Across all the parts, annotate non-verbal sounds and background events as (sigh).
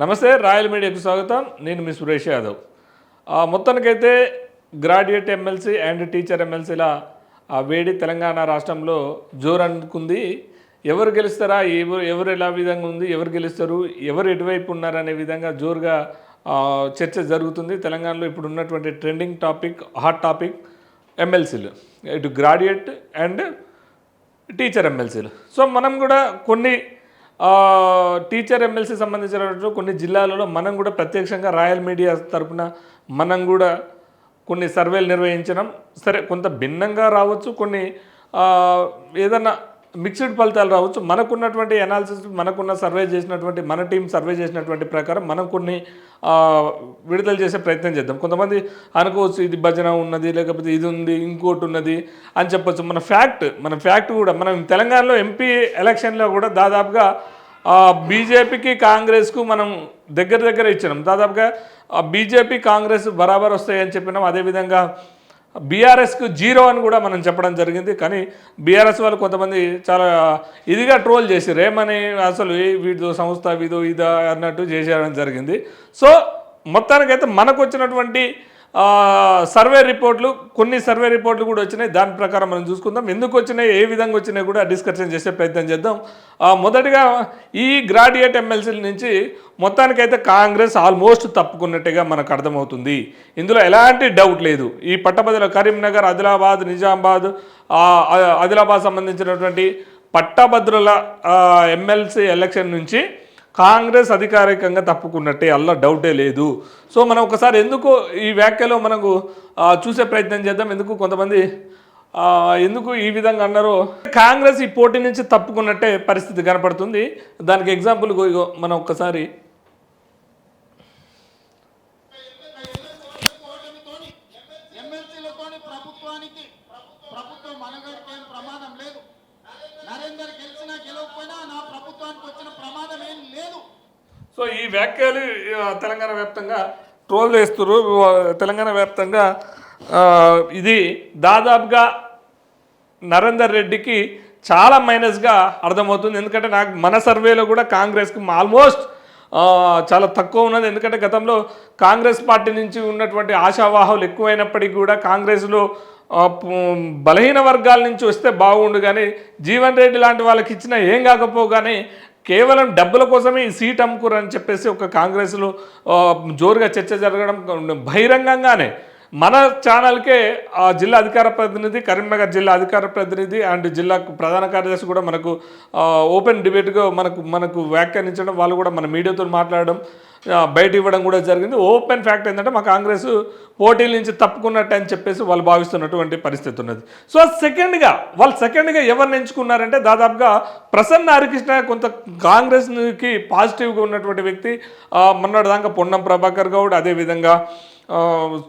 నమస్తే రాయల్ మీడియాకు స్వాగతం. నేను మీ సురేష్ యాదవ్. మొత్తానికైతే గ్రాడ్యుయేట్ ఎమ్మెల్సీ అండ్ టీచర్ ఎమ్మెల్సీల ఆ వేడి తెలంగాణ రాష్ట్రంలో జోరు అనుకుంది ఎవరు గెలుస్తారా ఎవరు ఎవరు ఎలా విధంగా ఉంది ఎవరు గెలుస్తారు ఎవరు ఎటువైపు ఉన్నారనే విధంగా జోరుగా చర్చ జరుగుతుంది. తెలంగాణలో ఇప్పుడు ఉన్నటువంటి ట్రెండింగ్ టాపిక్ హాట్ టాపిక్ ఎమ్మెల్సీలు. ఇటు గ్రాడ్యుయేట్ అండ్ టీచర్ ఎమ్మెల్సీలు. సో మనం కూడా కొన్ని టీచర్ ఎమ్మెల్సీ సంబంధించినటువంటి కొన్ని జిల్లాలలో మనం కూడా ప్రత్యక్షంగా రాయల్ మీడియా తరపున మనం కూడా కొన్ని సర్వేలు నిర్వహించడం. సరే కొంత భిన్నంగా రావచ్చు కొన్ని ఏదన్నా మిక్స్డ్ ఫలితాలు రావచ్చు. మనకున్నటువంటి అనాలిసిస్ మనకున్న సర్వే చేసినటువంటి మన టీం సర్వే చేసినటువంటి ప్రకారం మనం కొన్ని విడుదల చేసే ప్రయత్నం చేద్దాం. కొంతమంది అనుకోవచ్చు ఇది భజన ఉన్నది లేకపోతే ఇది ఉంది ఇంకోటి ఉన్నది అని చెప్పొచ్చు. మన ఫ్యాక్ట్ మన ఫ్యాక్ట్ కూడా మనం తెలంగాణలో ఎంపీ ఎలక్షన్లో కూడా దాదాపుగా బీజేపీకి కాంగ్రెస్కు మనం దగ్గర దగ్గర ఇచ్చినాం. దాదాపుగా బీజేపీ కాంగ్రెస్ బరాబర్ వస్తాయని చెప్పినాం. అదేవిధంగా బీఆర్ఎస్కు జీరో అని కూడా మనం చెప్పడం జరిగింది. కానీ బీఆర్ఎస్ వాళ్ళు కొంతమంది చాలా ఇదిగా ట్రోల్ చేసారు ఏమని అసలు ఏ వీడిదో సంస్థ వీదో ఇదా అన్నట్టు చేసేయడం జరిగింది. సో మొత్తానికైతే మనకు వచ్చినటువంటి సర్వే రిపోర్ట్లు కొన్ని సర్వే రిపోర్ట్లు కూడా వచ్చినాయి. దాని ప్రకారం మనం చూసుకుందాం. ఎందుకు వచ్చినాయి? ఏ విధంగా వచ్చినాయి కూడా డిస్కషన్ చేసే ప్రయత్నం చేద్దాం. మొదటిగా ఈ గ్రాడ్యుయేట్ ఎమ్మెల్సీల నుంచి మొత్తానికైతే కాంగ్రెస్ ఆల్మోస్ట్ తప్పుకున్నట్టుగా మనకు అర్థమవుతుంది. ఇందులో ఎలాంటి డౌట్ లేదు. ఈ పట్టభద్రుల కరీంనగర్ ఆదిలాబాద్ నిజామాబాద్ ఆదిలాబాద్ సంబంధించినటువంటి పట్టభద్రుల ఎమ్మెల్సీ ఎలక్షన్ నుంచి కాంగ్రెస్ అధికారికంగా తప్పుకున్నట్టే అల్ల డౌటే లేదు. సో మనం ఒకసారి ఎందుకు ఈ వ్యాఖ్యలో మనకు చూసే ప్రయత్నం చేద్దాం. ఎందుకు కొంతమంది ఎందుకు ఈ విధంగా అన్నారో. కాంగ్రెస్ ఈ పోటీ నుంచి తప్పుకున్నట్టే పరిస్థితి కనపడుతుంది. దానికి ఎగ్జాంపుల్ మనం ఒక్కసారి ఎమ్మెల్సీలతోని ప్రభుత్వానికి ప్రభుత్వం మనగడికి ఏం ప్రమాదం లేదు నరేందర్ గెలిచినా గెలవకపోయినా నా ప్రభుత్వానికి వచ్చిన ప్రమాదం ఏం లేదు సో ఈ వ్యాఖ్యలు తెలంగాణ వ్యాప్తంగా ట్రోల్ చేస్తున్నారు తెలంగాణ వ్యాప్తంగా ఇది దాదాపుగా నరేందర్ రెడ్డికి చాలా మైనస్గా అర్థమవుతుంది. ఎందుకంటే నాకు మన సర్వేలో కూడా కాంగ్రెస్కి ఆల్మోస్ట్ చాలా తక్కువ ఉన్నది. ఎందుకంటే గతంలో కాంగ్రెస్ పార్టీ నుంచి ఉన్నటువంటి ఆశావాహాలు ఎక్కువైనప్పటికీ కూడా కాంగ్రెస్లో బలహీన వర్గాల నుంచి వస్తే బాగుండు. కానీ జీవన్ రెడ్డి లాంటి వాళ్ళకి ఇచ్చినా ఏం కాకపోగానే కేవలం డబ్బుల కోసమే ఈ సీట్ అమ్ముకురు అని చెప్పేసి ఒక కాంగ్రెస్లో జోరుగా చర్చ జరగడం బహిరంగంగానే మన ఛానల్కే ఆ జిల్లా అధికార ప్రతినిధి కరీంనగర్ జిల్లా అధికార ప్రతినిధి అండ్ జిల్లా ప్రధాన కార్యదర్శి కూడా మనకు ఓపెన్ డిబేట్గా మనకు మనకు వ్యాఖ్యానించడం వాళ్ళు కూడా మన మీడియాతో మాట్లాడడం బయట ఇవ్వడం కూడా జరిగింది. ఓపెన్ ఫ్యాక్ట్ ఏంటంటే మా కాంగ్రెస్ పోటీల నుంచి తప్పుకున్నట్టు అని చెప్పేసి వాళ్ళు భావిస్తున్నటువంటి పరిస్థితి ఉన్నది. సో సెకండ్గా వాళ్ళు సెకండ్గా ఎవరిని ఎంచుకున్నారంటే దాదాపుగా ప్రసన్న హరికృష్ణ కొంత కాంగ్రెస్కి పాజిటివ్గా ఉన్నటువంటి వ్యక్తి మొన్నటి మొన్నటిదాకా పొన్నం ప్రభాకర్ గౌడ్ అదేవిధంగా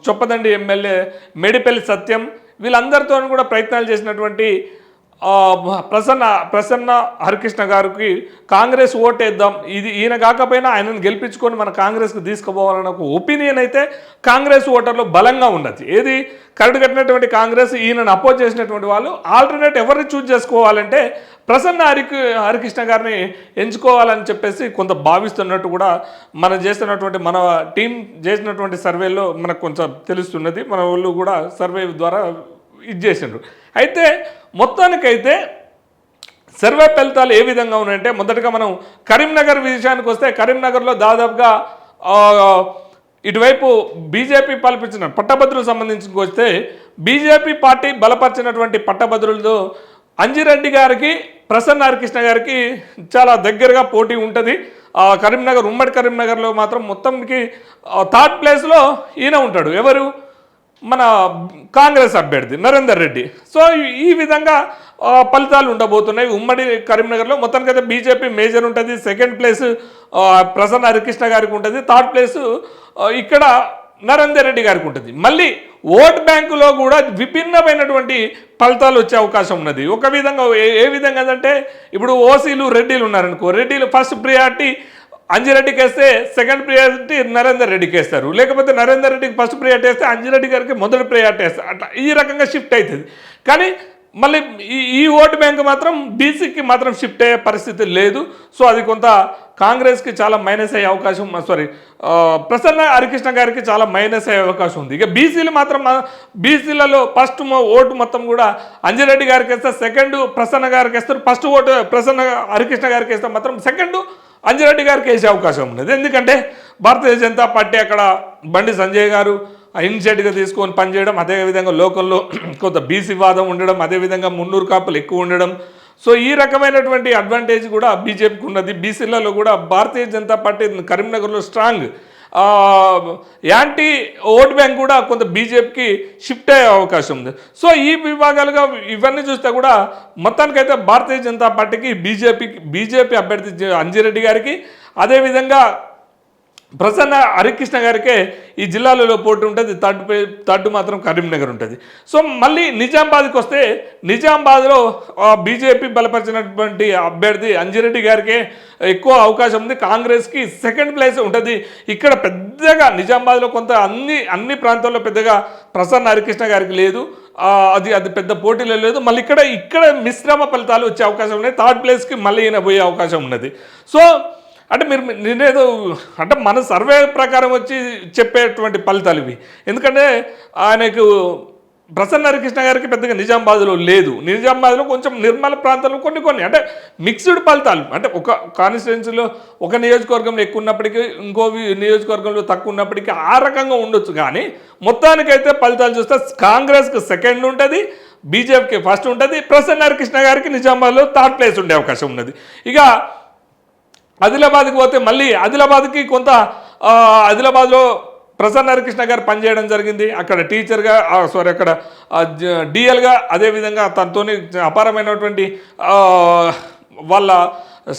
చొప్పదండి ఎమ్మెల్యే మేడిపల్లి సత్యం వీళ్ళందరితో కూడా ప్రయత్నాలు చేసినటువంటి ప్రసన్న ప్రసన్న హరికృష్ణ గారికి కాంగ్రెస్ ఓటేద్దాం. ఇది ఈయన కాకపోయినా ఆయనను గెలిపించుకొని మన కాంగ్రెస్కి తీసుకుపోవాలన్న ఒక ఒపీనియన్ అయితే కాంగ్రెస్ ఓటర్లో బలంగా ఉన్నది. ఏది? కరడు కట్టినటువంటి కాంగ్రెస్ ఈయనను అపోజ్ చేసినటువంటి వాళ్ళు ఆల్టర్నేట్ ఎవరిని చూజ్ చేసుకోవాలంటే ప్రసన్న హరికి హరికృష్ణ గారిని ఎంచుకోవాలని చెప్పేసి కొంత భావిస్తున్నట్టు కూడా మనం చేస్తున్నటువంటి మన టీం చేసినటువంటి సర్వేలో మనకు కొంచెం తెలుస్తున్నది. మన వాళ్ళు కూడా సర్వే ద్వారా ఇది చేసిండ్రు. అయితే మొత్తానికైతే సర్వే ఫలితాలు ఏ విధంగా ఉన్నాయంటే మొదటగా మనం కరీంనగర్ విషయానికి వస్తే కరీంనగర్లో దాదాపుగా ఇటువైపు బీజేపీ పాల్పించిన పట్టభద్రులకు సంబంధించి వస్తే బీజేపీ పార్టీ బలపరిచినటువంటి పట్టభద్రులతో అంజిరెడ్డి గారికి ప్రసన్న హరికృష్ణ గారికి చాలా దగ్గరగా పోటీ ఉంటుంది. ఆ, కరీంనగర్ ఉమ్మడి కరీంనగర్లో మాత్రం మొత్తంకి థర్డ్ ప్లేస్లో ఈయన ఉంటాడు. ఎవరు? మన కాంగ్రెస్ అభ్యర్థి నరేందర్ రెడ్డి. సో ఈ- విధంగా ఫలితాలు ఉండబోతున్నాయి. ఉమ్మడి కరీంనగర్లో మొత్తానికైతే బీజేపీ మేజర్ ఉంటుంది. సెకండ్ ప్లేస్ ప్రసన్న హరికృష్ణ గారికి ఉంటుంది. థర్డ్ ప్లేస్ ఇక్కడ నరేందర్ రెడ్డి గారికి ఉంటుంది. మళ్ళీ ఓట్ బ్యాంకులో కూడా విభిన్నమైనటువంటి ఫలితాలు వచ్చే అవకాశం ఉన్నది. ఒక విధంగా ఏ- ఏ విధంగా అంటే ఇప్పుడు ఓసీలు రెడ్డిలు ఉన్నారనుకో రెడ్డిలు ఫస్ట్ ప్రియారిటీ అంజిరెడ్డికి వేస్తే సెకండ్ ప్రియారిటీ నరేందర్ రెడ్డికి వేస్తారు లేకపోతే నరేందర్ రెడ్డికి ఫస్ట్ ప్రియారిటీ వేస్తే అంజిరెడ్డి గారికి మొదటి ప్రియారిటీ వేస్తారు. అట్లా ఈ రకంగా షిఫ్ట్ అవుతుంది కానీ మళ్ళీ ఈ ఈ ఓటు బ్యాంక్ మాత్రం బీసీకి మాత్రం షిఫ్ట్ అయ్యే పరిస్థితి లేదు. సో అది కొంత కాంగ్రెస్కి చాలా మైనస్ అయ్యే అవకాశం సారీ ప్రసన్న హరికృష్ణ గారికి చాలా మైనస్ అయ్యే అవకాశం ఉంది. ఇక బీసీలు మాత్రం బీసీలలో ఫస్ట్ ఓటు మొత్తం కూడా అంజిరెడ్డి గారికి వేస్తే సెకండ్ ప్రసన్న గారికి వేస్తారు. ఫస్ట్ ఓటు ప్రసన్న హరికృష్ణ గారికి వేస్తే మాత్రం సెకండ్ అంజిరెడ్డి గారికి వేసే అవకాశం ఉన్నది. ఎందుకంటే భారతీయ జనతా పార్టీ అక్కడ బండి సంజయ్ గారు ఇనిషియేటివ్గా తీసుకొని పనిచేయడం అదేవిధంగా లోకల్లో (clears throat) కొంత బీసీ వాదం ఉండడం అదేవిధంగా మున్నూరు కాపులు ఎక్కువ ఉండడం. సో ఈ రకమైనటువంటి అడ్వాంటేజ్ కూడా బీజేపీకి ఉన్నది. బీసీలలో కూడా భారతీయ జనతా పార్టీ కరీంనగర్లో స్ట్రాంగ్ యాంటీ ఓట్ బ్యాంక్ కూడా కొంత బీజేపీకి షిఫ్ట్ అయ్యే అవకాశం ఉంది. సో ఈ విభాగాలుగా ఇవన్నీ చూస్తే కూడా మొత్తానికైతే భారతీయ జనతా పార్టీకి బీజేపీకి బీజేపీ అభ్యర్థి అంజిరెడ్డి గారికి అదేవిధంగా ప్రసన్న హరికృష్ణ గారికే ఈ జిల్లాలలో పోటీ ఉంటుంది థర్డ్ థర్డ్ మాత్రం కరీంనగర్ ఉంటుంది. సో మళ్ళీ నిజామాబాద్కి వస్తే నిజామాబాద్లో బీజేపీ బలపరిచినటువంటి అభ్యర్థి అంజిరెడ్డి గారికే ఎక్కువ అవకాశం ఉంది. కాంగ్రెస్కి సెకండ్ ప్లేస్ ఉంటుంది. ఇక్కడ పెద్దగా నిజామాబాద్లో కొంత అన్ని అన్ని ప్రాంతాల్లో పెద్దగా ప్రసన్న హరికృష్ణ గారికి లేదు. అది అది పెద్ద పోటీలో లేదు. మళ్ళీ ఇక్కడ ఇక్కడ మిశ్రమ ఫలితాలు వచ్చే అవకాశం ఉన్నాయి. థర్డ్ ప్లేస్కి మళ్ళీ ఈయన పోయే అవకాశం ఉన్నది. సో అంటే మీరు నేనేదో అంటే మన సర్వే ప్రకారం వచ్చి చెప్పేటువంటి ఫలితాలు ఇవి. ఎందుకంటే ఆయనకు ప్రసన్న హరికృష్ణ గారికి పెద్దగా నిజామాబాద్లో లేదు. నిజామాబాద్లో కొంచెం నిర్మల ప్రాంతాలు కొన్ని కొన్ని అంటే మిక్స్డ్ ఫలితాలు. అంటే ఒక కాన్స్టిట్యున్సీలో ఒక నియోజకవర్గంలో ఎక్కువ ఉన్నప్పటికీ ఇంకో నియోజకవర్గంలో తక్కువ ఉన్నప్పటికీ ఆ రకంగా ఉండొచ్చు. కానీ మొత్తానికైతే ఫలితాలు చూస్తే కాంగ్రెస్కి సెకండ్ ఉంటుంది బీజేపీకి ఫస్ట్ ఉంటుంది ప్రసన్న హరికృష్ణ గారికి నిజామాబాద్లో థర్డ్ ప్లేస్ ఉండే అవకాశం ఉన్నది. ఇక ఆదిలాబాద్కి పోతే మళ్ళీ ఆదిలాబాద్కి కొంత ఆదిలాబాద్లో ప్రసన్న హరికృష్ణ గారు పనిచేయడం జరిగింది. అక్కడ టీచర్గా సారీ అక్కడ డిఎల్గా అదేవిధంగా తనతోని అపారమైనటువంటి వాళ్ళ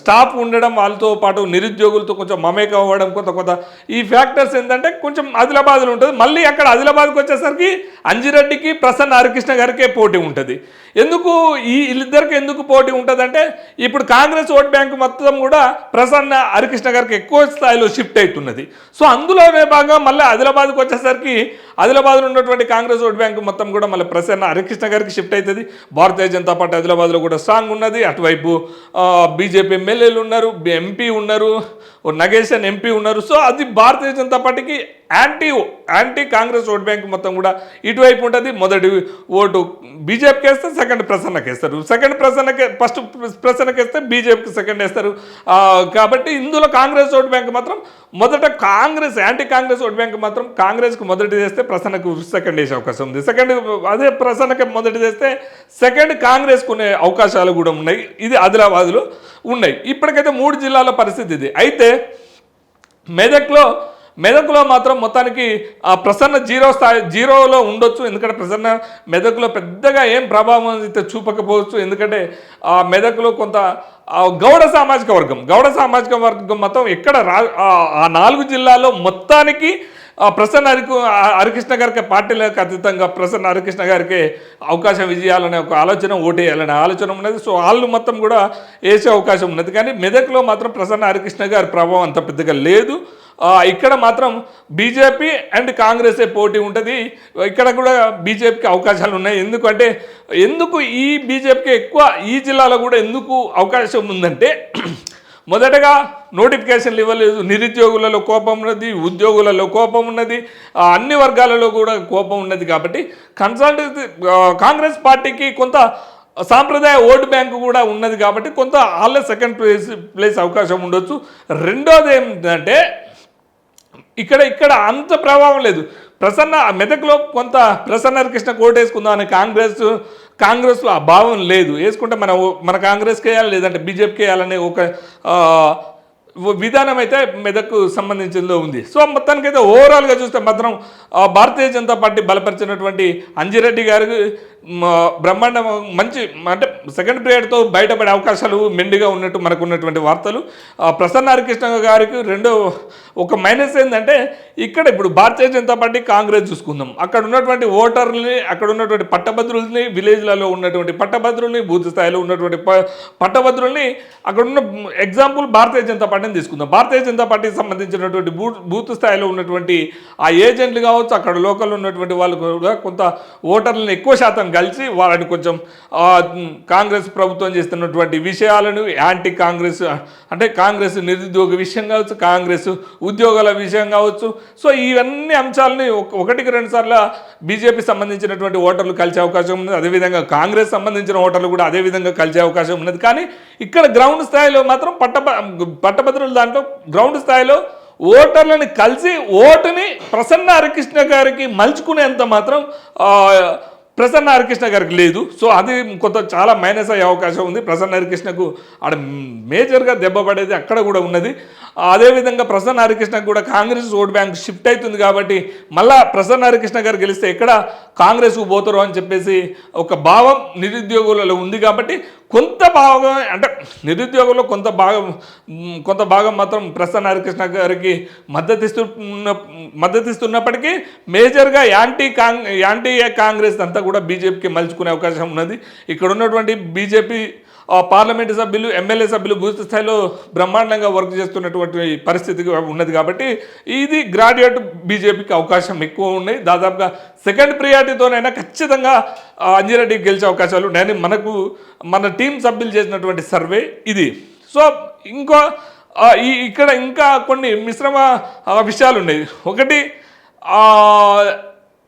స్టాఫ్ ఉండడం వాళ్ళతో పాటు నిరుద్యోగులతో కొంచెం మమేకం అవ్వడం కొంత కొంత. ఈ ఫ్యాక్టర్స్ ఏంటంటే కొంచెం ఆదిలాబాద్లో ఉంటుంది. మళ్ళీ అక్కడ ఆదిలాబాద్కి వచ్చేసరికి అంజిరెడ్డికి ప్రసన్న హరికృష్ణ గారికే పోటీ ఉంటుంది. ఎందుకు ఈ వీళ్ళిద్దరికి ఎందుకు పోటీ ఉంటుందంటే ఇప్పుడు కాంగ్రెస్ ఓట్ బ్యాంక్ మొత్తం కూడా ప్రసన్న హరికృష్ణ గారికి ఎక్కువ స్థాయిలో షిఫ్ట్ అవుతున్నది. సో అందులోనే భాగంగా మళ్ళీ ఆదిలాబాద్కి వచ్చేసరికి ఆదిలాబాద్లో ఉన్నటువంటి కాంగ్రెస్ ఓట్ బ్యాంక్ మొత్తం కూడా మళ్ళీ ప్రసన్న హరికృష్ణ గారికి షిఫ్ట్ అవుతుంది. భారతీయ జనతా పార్టీ ఆదిలాబాద్లో కూడా స్ట్రాంగ్ ఉన్నది. అటువైపు బీజేపీ ఎమ్మెల్యేలు ఉన్నారు ఎంపీ ఉన్నారు ఓ అని ఎంపీ ఉన్నారు. సో అది భారతీయ జనతా పార్టీకి anti anti Congress vote bank మొత్తం కూడా ఇటువైపు ఉంటుంది మొదటి ఓటు బీజేపీకి వేస్తే సెకండ్ ప్రసన్నకి వేస్తారు. సెకండ్ ప్రసన్నకి ఫస్ట్ ప్రసన్నకి వేస్తే బీజేపీకి సెకండ్ వేస్తారు. కాబట్టి ఇందులో కాంగ్రెస్ ఓట్ బ్యాంక్ మాత్రం మొదట Congress anti Congress vote bank మాత్రం కాంగ్రెస్కి మొదటి వేస్తే ప్రసన్నకు సెకండ్ వేసే అవకాశం ఉంది. సెకండ్ అదే ప్రసన్నకి మొదటి వేస్తే సెకండ్ కాంగ్రెస్ కొనే అవకాశాలు కూడా ఉన్నాయి. ఇది ఆదిలాబాద్లో ఉన్నాయి. ఇప్పటికైతే మూడు జిల్లాల పరిస్థితి ఇది. అయితే మెదక్లో మెదక్లో మాత్రం మొత్తానికి ఆ ప్రసన్న జీరో స్థాయి జీరోలో ఉండొచ్చు. ఎందుకంటే ప్రసన్న మెదకులో పెద్దగా ఏం ప్రభావం అయితే చూపకపోవచ్చు. ఎందుకంటే ఆ మెదకులో కొంత గౌడ సామాజిక వర్గం గౌడ సామాజిక వర్గం మొత్తం ఎక్కడ రా ఆ- నాలుగు జిల్లాల్లో మొత్తానికి ప్రసన్న హరికు హరికృష్ణ గారికి పార్టీలకు అతీతంగా ప్రసన్న హరికృష్ణ గారికి అవకాశం ఇవ్వాలనే ఒక ఆలోచన ఓటేయాలనే ఆలోచన ఉన్నది. సో వాళ్ళు మొత్తం కూడా వేసే అవకాశం ఉన్నది. కానీ మెదక్లో మాత్రం ప్రసన్న హరికృష్ణ గారి ప్రభావం అంత పెద్దగా లేదు. ఇక్కడ మాత్రం బీజేపీ అండ్ కాంగ్రెసే పోటీ ఉంటుంది. ఇక్కడ కూడా బీజేపీకి అవకాశాలు ఉన్నాయి. ఎందుకంటే ఎందుకు ఈ బీజేపీకి ఎక్కువ ఈ జిల్లాలో కూడా ఎందుకు అవకాశం ఉందంటే (clears throat) మొదటగా నోటిఫికేషన్లు ఇవ్వలేదు. నిరుద్యోగులలో కోపం ఉన్నది ఉద్యోగులలో కోపం ఉన్నది అన్ని వర్గాలలో కూడా కోపం ఉన్నది కాబట్టి కన్సల్టెన్సీ కాంగ్రెస్ పార్టీకి కొంత సాంప్రదాయ ఓటు బ్యాంకు కూడా ఉన్నది కాబట్టి కొంత వాళ్ళే సెకండ్ ప్లేస్ ప్లేస్ అవకాశం ఉండొచ్చు. రెండోది ఏంటంటే ఇక్కడ ఇక్కడ అంత ప్రభావం లేదు. ప్రసన్న మెదక్లో కొంత ప్రసన్న కృష్ణ కోట్ వేసుకుందాం అని కాంగ్రెస్ కాంగ్రెస్లో ఆ భావం లేదు. వేసుకుంటే మన మన కాంగ్రెస్కి వేయాలి లేదంటే బీజేపీకి వేయాలనే ఒక విధానం అయితే మెదక్కు సంబంధించిందో ఉంది. సో మొత్తానికైతే ఓవరాల్గా చూస్తే మాత్రం భారతీయ జనతా పార్టీ బలపరిచినటువంటి అంజిరెడ్డి గారికి బ్రహ్మాండం మంచి అంటే సెకండ్ పీరియడ్తో బయటపడే అవకాశాలు మెండుగా ఉన్నట్టు మనకు ఉన్నటువంటి వార్తలు ప్రసన్న హరికృష్ణ గారికి రెండో ఒక మైనస్ ఏంటంటే ఇక్కడ ఇప్పుడు భారతీయ జనతా పార్టీ కాంగ్రెస్ చూసుకుందాం. అక్కడ ఉన్నటువంటి ఓటర్లని అక్కడ ఉన్నటువంటి పట్టభద్రుల్ని విలేజ్లలో ఉన్నటువంటి పట్టభద్రుల్ని బూత్ స్థాయిలో ఉన్నటువంటి ప- పట్టభద్రుల్ని అక్కడ ఉన్న ఎగ్జాంపుల్ భారతీయ జనతా పార్టీని తీసుకుందాం. భారతీయ జనతా పార్టీకి సంబంధించినటువంటి బూత్ బూత్ స్థాయిలో ఉన్నటువంటి ఆ ఏజెంట్లు కావచ్చు అక్కడ లోకల్లో ఉన్నటువంటి వాళ్ళు కూడా కొంత ఓటర్లను ఎక్కువ శాతం కలిసి వాళ్ళని కొంచెం కాంగ్రెస్ ప్రభుత్వం చేస్తున్నటువంటి విషయాలను యాంటీ కాంగ్రెస్ అంటే కాంగ్రెస్ నిరుద్యోగ విషయం కావచ్చు కాంగ్రెస్ ఉద్యోగాల విషయం కావచ్చు. సో ఇవన్నీ అంశాలని ఒక- ఒకటికి రెండు సార్లు బీజేపీ సంబంధించినటువంటి ఓటర్లు కలిసే అవకాశం ఉంది అదేవిధంగా కాంగ్రెస్ సంబంధించిన ఓటర్లు కూడా అదే విధంగా కలిసే అవకాశం ఉన్నది. కానీ ఇక్కడ గ్రౌండ్ స్థాయిలో మాత్రం పట్టభ పట్టభద్రుల దాంట్లో గ్రౌండ్ స్థాయిలో ఓటర్లను కలిసి ఓటుని ప్రసన్న హరికృష్ణ గారికి మలుచుకునేంత మాత్రం ప్రసన్న హరికృష్ణ గారికి లేదు. సో అది కొంత చాలా మైనస్ అయ్యే అవకాశం ఉంది. ప్రసన్న హరికృష్ణకు ఆడ మేజర్గా దెబ్బ పడేది అక్కడ కూడా ఉన్నది. అదేవిధంగా ప్రసన్న హరికృష్ణ కూడా కాంగ్రెస్ ఓట్ బ్యాంక్ షిఫ్ట్ అవుతుంది కాబట్టి మళ్ళా ప్రసన్న హరికృష్ణ గారు గెలిస్తే ఎక్కడ కాంగ్రెస్కు పోతారు అని చెప్పేసి ఒక భావం నిరుద్యోగులలో ఉంది కాబట్టి కొంత భాగం అంటే నిరుద్యోగంలో కొంత భాగం కొంత భాగం మాత్రం ప్రసన్న హరికృష్ణ గారికి మద్దతిస్తున్న మద్దతిస్తున్నప్పటికీ మేజర్గా యాంటీ కాంగ్ యాంటీ కాంగ్రెస్ అంతా కూడా బీజేపీకి మలుచుకునే అవకాశం ఉన్నది. ఇక్కడ ఉన్నటువంటి బీజేపీ పార్లమెంటు సభ్యులు ఎమ్మెల్యే సభ్యులు బూత్ స్థాయిలో బ్రహ్మాండంగా వర్క్ చేస్తున్నటువంటి పరిస్థితి ఉన్నది కాబట్టి ఇది గ్రాడ్యుయేట్ బీజేపీకి అవకాశం ఎక్కువ ఉన్నాయి. దాదాపుగా సెకండ్ ప్రియారిటీతోనైనా ఖచ్చితంగా అంజిరెడ్డి గెలిచే అవకాశాలు ఉన్నాయని మనకు మన టీం సభ్యులు చేసినటువంటి సర్వే ఇది. సో ఇంకో ఈ ఇక్కడ ఇంకా కొన్ని మిశ్రమ విషయాలు ఉన్నాయి. ఒకటి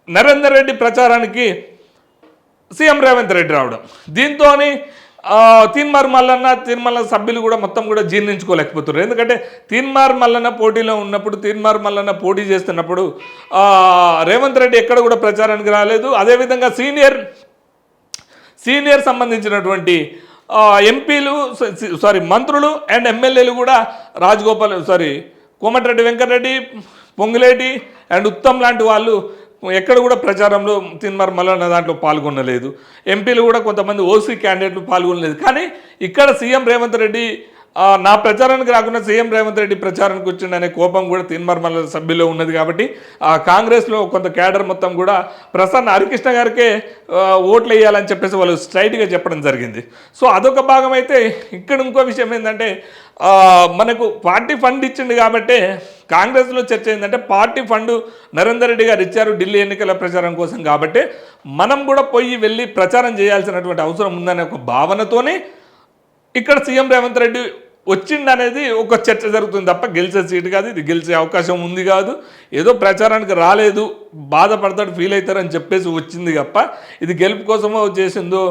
నరేందర్ రెడ్డి ప్రచారానికి సీఎం రేవంత్ రెడ్డి రావడం. దీంతో తీన్మార్ మల్లన్న తీన్మల్ల సభ్యులు కూడా మొత్తం కూడా జీర్ణించుకోలేకపోతున్నారు. ఎందుకంటే తీన్మార్ మల్లన్న పోటీలో ఉన్నప్పుడు తీన్మార్ మల్లన్న పోటీ చేస్తున్నప్పుడు రేవంత్ రెడ్డి ఎక్కడ కూడా ప్రచారానికి రాలేదు. అదేవిధంగా సీనియర్ సీనియర్ సంబంధించినటువంటి ఎంపీలు సారీ మంత్రులు అండ్ ఎమ్మెల్యేలు కూడా రాజగోపాల్ సారీ కోమటిరెడ్డి వెంకటరెడ్డి పొంగులేటి అండ్ ఉత్తమ్ లాంటి వాళ్ళు ఎక్కడ కూడా ప్రచారంలో తిన్మర్ మల్లన్న దాంట్లో పాల్గొనలేదు. ఎంపీలు కూడా కొంతమంది ఓసీ క్యాండిడేట్లు పాల్గొనలేదు. కానీ ఇక్కడ సీఎం రేవంత్ రెడ్డి నా ప్రచారానికి రాకుండా సీఎం రేవంత్ రెడ్డి ప్రచారానికి వచ్చిండనే కోపం కూడా తీన్మర్మల సభ్యుల్లో ఉన్నది కాబట్టి ఆ కాంగ్రెస్లో కొంత క్యాడర్ మొత్తం కూడా ప్రసన్న హరికృష్ణ గారికే ఓట్లు వేయాలని చెప్పేసి వాళ్ళు స్ట్రైట్గా చెప్పడం జరిగింది. సో అదొక భాగం అయితే ఇక్కడ ఇంకో విషయం ఏంటంటే మనకు పార్టీ ఫండ్ ఇచ్చింది కాబట్టి కాంగ్రెస్లో చర్చ ఏంటంటే పార్టీ ఫండ్ నరేందర్ రెడ్డి గారు ఇచ్చారు ఢిల్లీ ఎన్నికల ప్రచారం కోసం కాబట్టి మనం కూడా పోయి వెళ్ళి ప్రచారం చేయాల్సినటువంటి అవసరం ఉందనే ఒక భావనతోనే ఇక్కడ సీఎం రేవంత్ రెడ్డి వచ్చిండు అనేది ఒక చర్చ జరుగుతుంది తప్ప గెలిచే సీటు కాదు ఇది గెలిచే అవకాశం ఉంది కాదు. ఏదో ప్రచారానికి రాలేదు బాధపడతాడు ఫీల్ అవుతారని చెప్పేసి వచ్చింది తప్ప ఇది గెలుపు కోసమో చేసిందో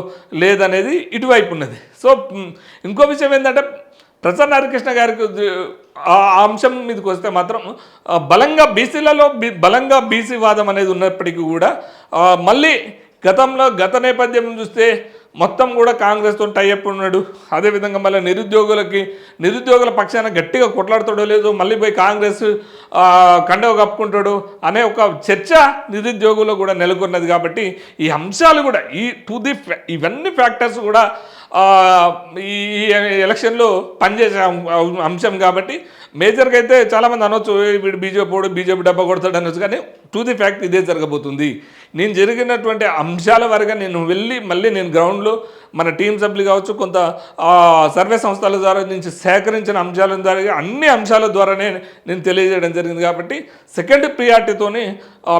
లేదనేది ఇటువైపు ఉన్నది. సో ఇంకో విషయం ఏంటంటే ప్రసన్న హరికృష్ణ గారికి ఆ అంశం మీదకి వస్తే మాత్రం బలంగా బీసీలలో బి- బలంగా బీసీ వాదం అనేది ఉన్నప్పటికీ కూడా మళ్ళీ గతంలో గత నేపథ్యం చూస్తే మొత్తం కూడా కాంగ్రెస్తో టైఅప్ ఉన్నాడు. అదేవిధంగా మళ్ళీ నిరుద్యోగులకి నిరుద్యోగుల పక్షాన గట్టిగా కొట్లాడతాడో లేదో మళ్ళీ పోయి కాంగ్రెస్ కండవ కప్పుకుంటాడు అనే ఒక చర్చ నిరుద్యోగుల్లో కూడా నెలకొన్నది కాబట్టి ఈ అంశాలు కూడా ఈ టు ది ఇవన్నీ ఫ్యాక్టర్స్ కూడా ఈ ఎలక్షన్లో పనిచేసే అంశం కాబట్టి మేజర్గా అయితే చాలామంది అనొచ్చు వీడు బీజేపీ పోడు బీజేపీ డబ్బా కొడతాడు అనొచ్చు. కానీ టు ది ఫ్యాక్ట్ ఇదే జరగబోతుంది. నేను జరిగినటువంటి అంశాల వరకు నేను వెళ్ళి మళ్ళీ నేను గ్రౌండ్లో మన టీం సభ్యులు కావచ్చు కొంత సర్వే సంస్థల ద్వారా నుంచి సేకరించిన అంశాల ద్వారా అన్ని అంశాల ద్వారానే నేను తెలియజేయడం జరిగింది కాబట్టి సెకండ్ ప్రియారిటీతోని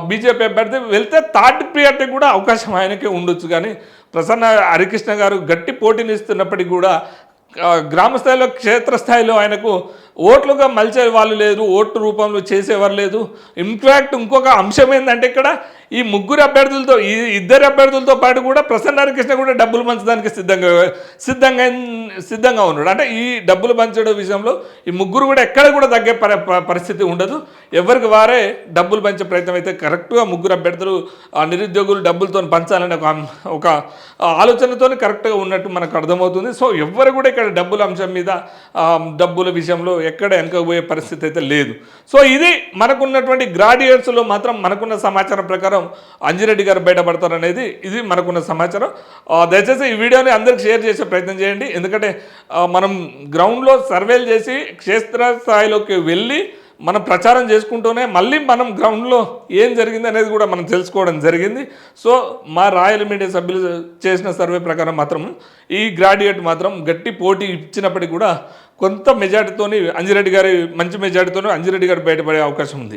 బీజేపీ అభ్యర్థి వెళ్తే థర్డ్ ప్రియారిటీ కూడా అవకాశం ఆయనకే ఉండొచ్చు. కానీ ప్రసన్న హరికృష్ణ గారు గట్టి పోటీనిస్తున్నప్పటికీ కూడా గ్రామస్థాయిలో క్షేత్రస్థాయిలో ఆయనకు ఓట్లుగా మలిచే వాళ్ళు లేరు ఓటు రూపంలో చేసేవారు లేదు. ఇన్ఫ్యాక్ట్ ఇంకొక అంశం ఏంటంటే ఇక్కడ ఈ ముగ్గురు అభ్యర్థులతో ఈ ఇద్దరు అభ్యర్థులతో పాటు కూడా ప్రసన్న హరికృష్ణ కూడా డబ్బులు పంచడానికి సిద్ధంగా సిద్ధంగా సిద్ధంగా ఉన్నాడు. అంటే ఈ డబ్బులు పంచడం విషయంలో ఈ ముగ్గురు కూడా ఎక్కడ కూడా తగ్గే ప- పరిస్థితి ఉండదు. ఎవరికి వారే డబ్బులు పంచే ప్రయత్నం అయితే కరెక్ట్గా ముగ్గురు అభ్యర్థులు నిరుద్యోగులు డబ్బులతో పంచాలనే ఒక ఒక ఆలోచనతో కరెక్ట్గా ఉన్నట్టు మనకు అర్థమవుతుంది. సో ఎవరు కూడా ఇక్కడ డబ్బుల అంశం మీద డబ్బుల విషయంలో ఎక్కడ వెనకపోయే పరిస్థితి అయితే లేదు. సో ఇది మనకున్నటువంటి గ్రాడ్యుయేట్స్లో మాత్రం మనకున్న సమాచారం ప్రకారం అంజిరెడ్డి గారు బయటపడతారు అనేది ఇది మనకున్న సమాచారం. దయచేసి ఈ వీడియోని అందరికి షేర్ చేసే ప్రయత్నం చేయండి. ఎందుకంటే ఎందుకంటే మనం గ్రౌండ్లో సర్వేలు చేసి క్షేత్ర స్థాయిలోకి వెళ్ళి మనం ప్రచారం చేసుకుంటూనే మళ్ళీ మనం గ్రౌండ్లో ఏం జరిగింది అనేది కూడా మనం తెలుసుకోవడం జరిగింది. సో మా రాయల్ మీడియా సభ్యులు చేసిన సర్వే ప్రకారం మాత్రం ఈ గ్రాడ్యుయేట్ మాత్రం గట్టి పోటీ ఇచ్చినప్పటికీ కూడా కొంత మెజార్టీతోని అంజిరెడ్డి గారి మంచి మెజార్టీతోని అంజిరెడ్డి గారు బయటపడే అవకాశం ఉంది.